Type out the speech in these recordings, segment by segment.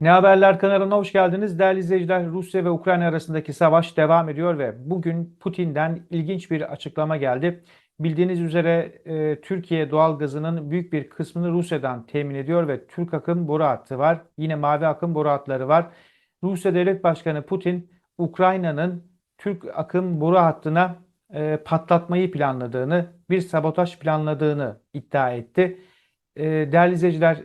Ne Haberler kanalına hoş geldiniz. Değerli izleyiciler, Rusya ve Ukrayna arasındaki savaş devam ediyor ve bugün Putin'den ilginç bir açıklama geldi. Bildiğiniz üzere e, Türkiye doğal gazının büyük bir kısmını Rusya'dan temin ediyor ve Türk akım boru hattı var. Yine mavi akım boru hatları var. Rusya Devlet Başkanı Putin, Ukrayna'nın Türk akım boru hattına e, patlatmayı planladığını, bir sabotaj planladığını iddia etti. E, değerli izleyiciler,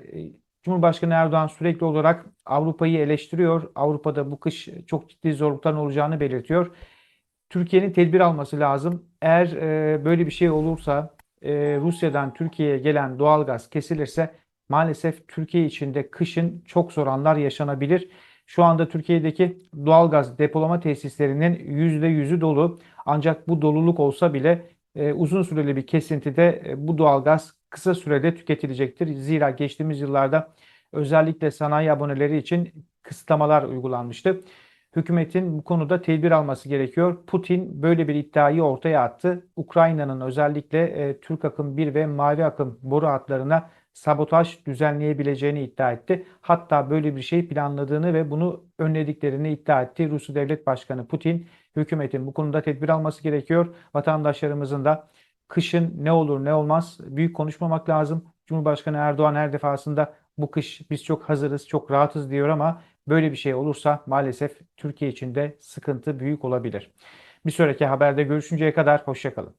Cumhurbaşkanı Erdoğan sürekli olarak Avrupa'yı eleştiriyor. Avrupa'da bu kış çok ciddi zorlukların olacağını belirtiyor. Türkiye'nin tedbir alması lazım. Eğer e, böyle bir şey olursa e, Rusya'dan Türkiye'ye gelen doğalgaz kesilirse maalesef Türkiye içinde kışın çok zor anlar yaşanabilir. Şu anda Türkiye'deki doğalgaz depolama tesislerinin %100'ü dolu. Ancak bu doluluk olsa bile e, uzun süreli bir kesintide e, bu doğalgaz kısa sürede tüketilecektir. Zira geçtiğimiz yıllarda özellikle sanayi aboneleri için kısıtlamalar uygulanmıştı. Hükümetin bu konuda tedbir alması gerekiyor. Putin böyle bir iddiayı ortaya attı. Ukrayna'nın özellikle e, Türk akım 1 ve mavi akım boru hatlarına sabotaj düzenleyebileceğini iddia etti. Hatta böyle bir şey planladığını ve bunu önlediklerini iddia etti. Rusya Devlet Başkanı Putin, hükümetin bu konuda tedbir alması gerekiyor. Vatandaşlarımızın da kışın ne olur ne olmaz büyük konuşmamak lazım. Cumhurbaşkanı Erdoğan her defasında bu kış biz çok hazırız, çok rahatız diyor ama böyle bir şey olursa maalesef Türkiye için de sıkıntı büyük olabilir. Bir sonraki haberde görüşünceye kadar hoşçakalın.